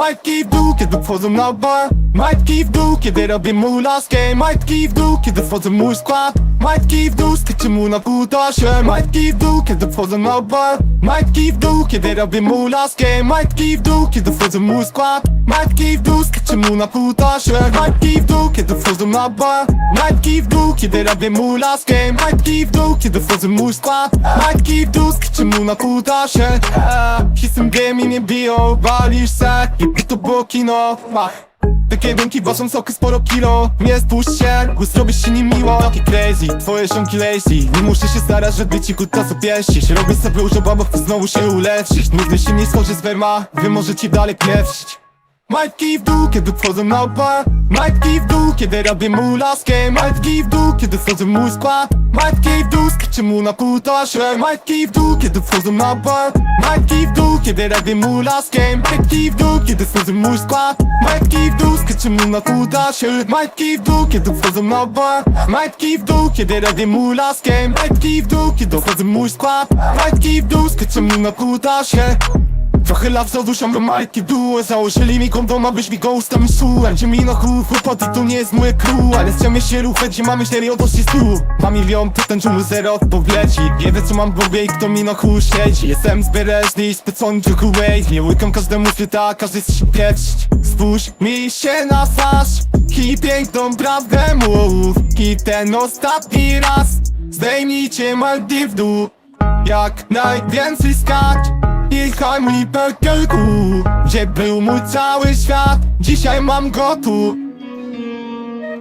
Majtki w dół, kiedy wchodzą na bar. Majtki w dół, kiedy robię mu laskę Majtki w dół, kiedy wchodzą w mój skład Majtki w dół, skaczę mu na kutasie Majtki w dół, kiedy wchodzą na bar. Majtki w dół, kiedy robię mu laskę Majtki w dół, kiedy wchodzą w mój skład Majtki w dół, skaczę mu na kutasie Majtki w dół, kiedy wchodzą na bar. Majtki w dół, kiedy robię mu laskę. Majtki w dół, kiedy wchodzą mój skład Majtki w dół, skaczę mu na kutasie Hisem wiem i nie biją Walisz se. I to było kino. Takie dynki ważą soky sporo kilo. Nie spuść się, bo zrobisz się niemiło. Taki crazy, twoje ziomki lazy. Nie muszę się starać, żeby ci kutasu pieścić. Robię sobie już obawa, chcę znowu się ulepszyć Nigdy się nie skończy z werma, wy możecie dalej pieprzyć Majtki w dół, kiedy wchodzą na bar Majtki w dół, kiedy robię mu laskę Majtki w dół, kiedy wchodzą w mój skład Majtki w dół, skaczę mu na kutasie Majtki w dół, kiedy wchodzą na bar Majtki w dół, kiedy robię mu laskę Majtki w dół, kiedy wchodzą w mój skład Majtki w dół, skaczę mu na kutasie Majtki w dół, kiedy wchodzą na bar Majtki w dół, kiedy robię mu laskę Majtki w dół, kiedy wchodzą w mój skład Majtki w dół, skaczę mu na kutasie Trochę lat zaduszam do majki dół Założyli mi kondom, abyś mi ustami słuchał Gdzie mi na chuj, chłopot i to nie jest moje crew. Ale chcemy się ruchać, gdzie mamy serio dosyć tu. Mam milion pytań, czemu zero odpowiedzi? Nie wiem co mam w głowie i kto mi na chuj siedzi. Jestem zbereżny i specony do way Nie łykam każdemu świata, każdy chce się pieprzyć Spójrz mi się na twarz. I piękną prawdę mów. I ten ostatni raz. Zdejmijcie maldy w dół. Jak najwięcej skacz i chaj mi pekelku Gdzie był mój cały świat. Dzisiaj mam go tu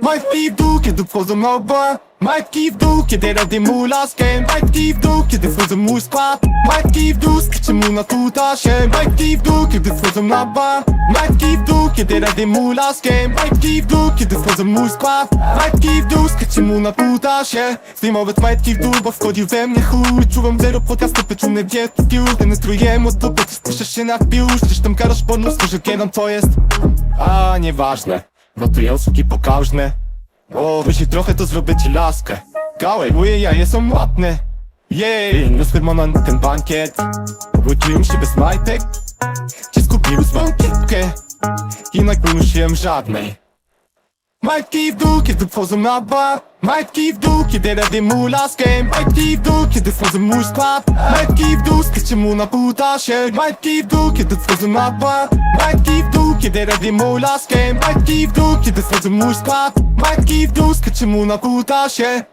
Majtki w dół, kiedy wchodzą bar Majtki w dół, kiedy robię mu laskę Majtki w dół, kiedy wchodzą mój skład. Majtki w dół, skaczę mu na kutasie Majtki w dół, kiedy wchodzą na bar Majtki w dół, kiedy robię mu laskę Majtki w dół, kiedy wchodzą mój skład. Majtki w dół, skaczę mu na kutasie Zdejmować majtki w dół, bo wchodził we mnie chuj. Czuwam zero podcastu, pieczone wietr piór Demonstruję mu to, bo ty spuszczasz się na piór Zresztą karasz bonus, że kiedy to jest. A, nieważne Notuję usługi pokaźne o, wyślij trochę, to zrobię ci laskę. Gałej, moje jaje są ładne. Jej, rozpyrmona na ten bankiet. Obróciłem się bez majtek. Cię skupiłem z bankietkę. I nie ponosiłem żadnej. Majtki w dół, kiedy wchodzą na bar. Majtki w dół, kiedy robię mu laskę. Majtki w dół, kiedy wchodzą w mój skład Majtki w dół, skaczę mu na kutasie Majtki w dół, kiedy wchodzą na bar Majtki w dół, kiedy robię mu laskę Majtki w dół, kiedy wchodzą w mój skład Majtki w dół, skaczę mu na kutasie